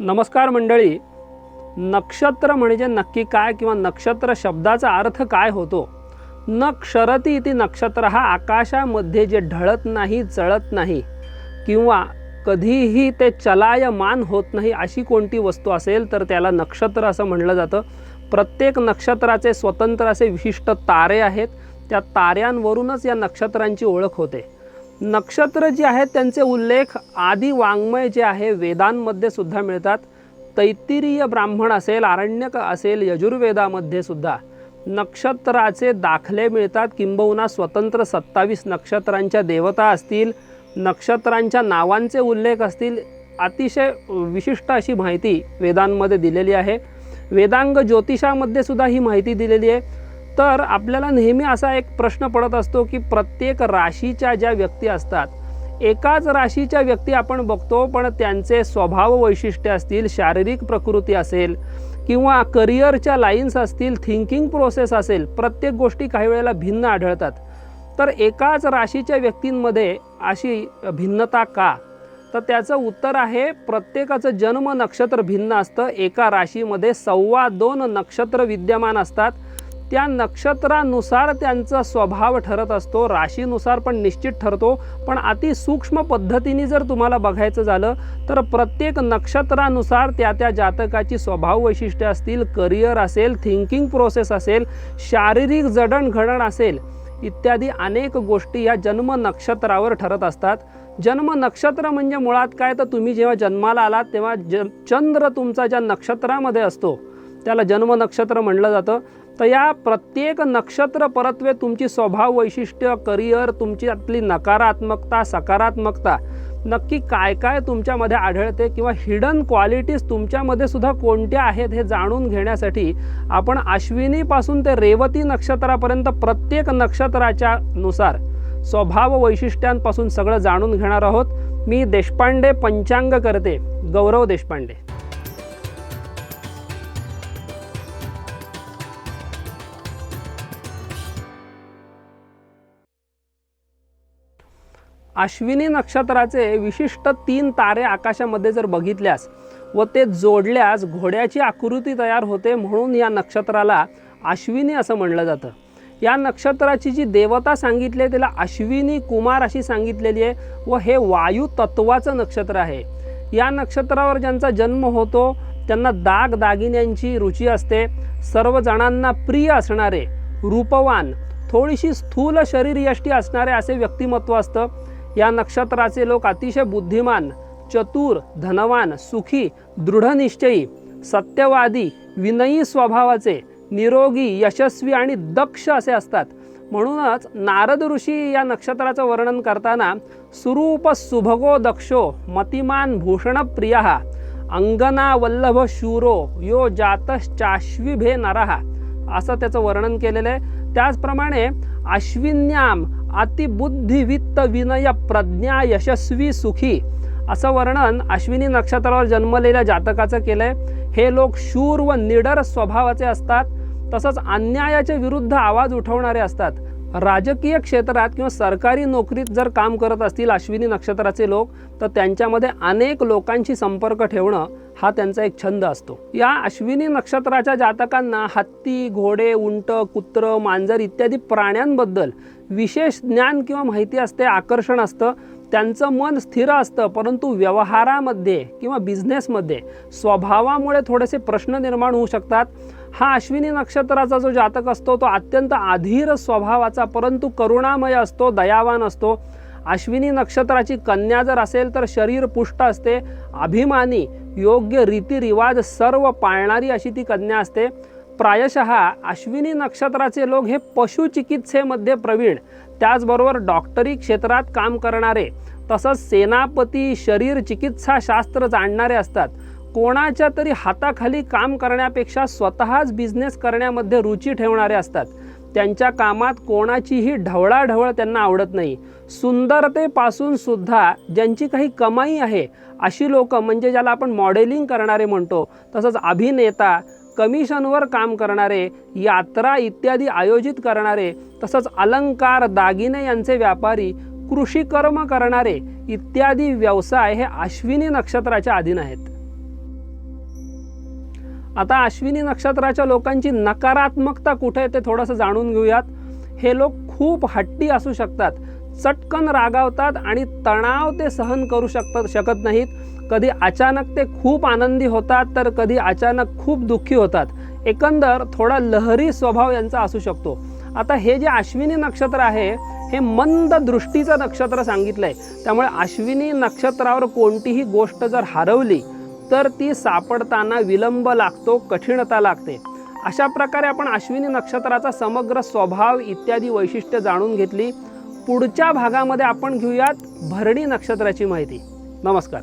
नमस्कार मंडळी. नक्षत्र म्हणजे नक्की काय किंवा नक्षत्र शब्दाचा अर्थ काय होतो? न क्षरती ती नक्षत्र हा आकाशामध्ये जे ढळत नाही चळत नाही किंवा कधीही ते चलायमान होत नाही अशी कोणती वस्तू असेल तर त्याला नक्षत्र असं म्हणलं जातं. प्रत्येक नक्षत्राचे स्वतंत्र असे विशिष्ट तारे आहेत. त्या ताऱ्यांवरूनच या नक्षत्रांची ओळख होते. नक्षत्र जी आहेत त्यांचे उल्लेख आदी वाङ्मय जे आहे वेदांमध्ये सुद्धा मिळतात. तैत्तिरीय ब्राह्मण असेल आरण्यक असेल यजुर्वेदामध्ये सुद्धा नक्षत्राचे दाखले मिळतात. किंबहुना स्वतंत्र सत्तावीस नक्षत्रांच्या देवता असतील नक्षत्रांच्या नावांचे उल्लेख असतील अतिशय विशिष्ट अशी माहिती वेदांमध्ये दिलेली आहे. वेदांग ज्योतिषामध्ये सुद्धा ही माहिती दिलेली आहे. तर आपल्याला नेहमी असा एक प्रश्न पडत असतो की प्रत्येक राशीच्या ज्या व्यक्ती असतात एकाच राशीच्या व्यक्ती आपण बघतो पण त्यांचे स्वभाव वैशिष्ट्य असतील शारीरिक प्रकृती असेल किंवा करिअरच्या लाईन्स असतील थिंकिंग प्रोसेस असेल प्रत्येक गोष्टी काही वेळेला भिन्न आढळतात. तर एकाच राशीच्या व्यक्तींमध्ये अशी भिन्नता का? तर त्याचं उत्तर आहे प्रत्येकाचं जन्म नक्षत्र भिन्न असतं. एका राशीमध्ये सव्वा दोन नक्षत्र विद्यमान असतात. त्या नक्षत्रानुसार त्यांचा स्वभाव ठरत असतो. राशीनुसार पण निश्चित ठरतो. पण अति सूक्ष्म पद्धतीने जर तुम्हाला बघायचं झालं तर प्रत्येक नक्षत्रानुसार त्या त्या जातकाची स्वभाव वैशिष्ट्ये असतील करिअर असेल थिंकिंग प्रोसेस असेल शारीरिक जडणघडण असेल इत्यादी अनेक गोष्टी या जन्म नक्षत्रावर ठरत असतात. जन्म नक्षत्र म्हणजे मुळात काय? तर तुम्ही जेव्हा जन्माला आलात तेव्हा ज चंद्र तुमचा ज्या नक्षत्रामध्ये असतो त्याला जन्म नक्षत्र म्हणलं जातं. तर या प्रत्येक नक्षत्र परत्वे तुमची स्वभाव वैशिष्ट्य करिअर तुमची आतली नकारात्मकता सकारात्मकता नक्की काय काय तुमच्यामध्ये आढळते किंवा हिडन क्वालिटीज तुमच्यामध्ये सुद्धा कोणत्या आहेत हे जाणून घेण्यासाठी आपण अश्विनीपासून ते रेवती नक्षत्रापर्यंत प्रत्येक नक्षत्राच्या नुसार स्वभाव वैशिष्ट्यांपासून सगळं जाणून घेणार आहोत. मी देशपांडे पंचांग करते. गौरव देशपांडे. अश्विनी नक्षत्राचे विशिष्ट तीन तारे आकाशामध्ये जर बघितल्यास व ते जोडल्यास घोड्याची आकृती तयार होते म्हणून या नक्षत्राला अश्विनी असं म्हणलं जातं. या नक्षत्राची जी देवता सांगितली आहे तिला अश्विनी कुमार अशी सांगितलेली आहे व हे वायू तत्वाचं नक्षत्र आहे. या नक्षत्रावर ज्यांचा जन्म होतो त्यांना दाग दागिन्यांची रुची असते सर्व जणांना प्रिय असणारे रूपवान थोडीशी स्थूल शरीरयष्टी असणारे असे व्यक्तिमत्व असतं. या नक्षत्राचे लोक अतिशय बुद्धिमान चतुर धनवान सुखी दृढनिश्चयी सत्यवादी विनयी स्वभावाचे निरोगी यशस्वी आणि दक्ष असे असतात. म्हणूनच नारद ऋषी या नक्षत्राचं वर्णन करताना सुरूप सुभगो दक्षो मतिमान भूषण प्रिय अंगना वल्लभ शूरो यो जातश्चाश्विभे नरहा असं त्याचं वर्णन केलेलं आहे. त्याचप्रमाणे अश्विन्याम अतिबुद्धिवित्त विनय प्रज्ञा यशस्वी सुखी. असं वर्णन अश्विनी नक्षत्रावर जन्मलेल्या जातकाचं केलं आहे हे लोक शूर व निडर स्वभावाचे असतात. तसंच अन्यायाच्या विरुद्ध आवाज उठवणारे असतात. राजकीय क्षेत्रात किंवा सरकारी नोकरीत जर काम करत असतील अश्विनी नक्षत्राचे लोक तर त्यांच्यामध्ये अनेक लोकांशी संपर्क ठेवणं हा त्यांचा एक छंद असतो. या अश्विनी नक्षत्राच्या जातकांना हत्ती घोडे उंट कुत्र मांजर इत्यादी प्राण्यांबद्दल विशेष ज्ञान किंवा माहिती असते आकर्षण असतं. त्यांचं मन स्थिर असतं परंतु व्यवहारामध्ये किंवा बिझनेसमध्ये स्वभावामुळे थोडेसे प्रश्न निर्माण होऊ शकतात. हा अश्विनी नक्षत्राचा जो जातक असतो तो अत्यंत अधीर स्वभावाचा परंतु करुणामय असतो दयावान असतो. अश्विनी नक्षत्राची कन्या जर असेल तर शरीर पुष्ट असते. अभिमानी योग्य रीतिरिवाज सर्व पाळणारी अशी ती कन्या असते. प्रायशः अश्विनी नक्षत्राचे लोक हे पशुचिकित्सेमध्ये प्रवीण. त्याचबरोबर डॉक्टरी क्षेत्रात काम करणारे तसंच सेनापती शरीर चिकित्साशास्त्र जाणणारे असतात. कोणाच्या तरी हाताखाली काम करण्यापेक्षा स्वतःच बिझनेस करण्यामध्ये रुची ठेवणारे असतात. त्यांच्या कामात कोणाचीही ढवळाढवळ त्यांना आवडत नाही. सुंदरतेपासून सुद्धा ज्यांची काही कमाई आहे अशी लोक म्हणजे ज्याला आपण मॉडेलिंग करणारे म्हणतो तसंच अभिनेता कमिशनवर काम करणारे यात्रा इत्यादी आयोजित करणारे तसंच अलंकार दागिने यांचे व्यापारी कृषी कर्म करणारे इत्यादी व्यवसाय हे अश्विनी नक्षत्राच्या अधीन आहेत. आता अश्विनी नक्षत्राच्या लोकांची नकारात्मकता कुठे आहे ते थोडंसं जाणून घेऊयात. हे लोक खूप हट्टी असू शकतात चटकन रागावतात आणि तणाव ते सहन करू शकतात शकत नाहीत. कधी अचानक ते खूप आनंदी होतात तर कधी अचानक खूप दुःखी होतात. एकंदर थोडा लहरी स्वभाव यांचा असू शकतो. आता हे जे अश्विनी नक्षत्र आहे हे मंद दृष्टीचं नक्षत्र सांगितलं आहे त्यामुळे अश्विनी नक्षत्रावर कोणतीही गोष्ट जर हरवली तर ती सापडताना विलंब लागतो कठीणता लागते. अशा प्रकारे आपण अश्विनी नक्षत्राचा समग्र स्वभाव इत्यादी वैशिष्ट्य जाणून घेतली. पुढच्या भागामध्ये आपण घेऊयात भरणी नक्षत्राची माहिती. नमस्कार.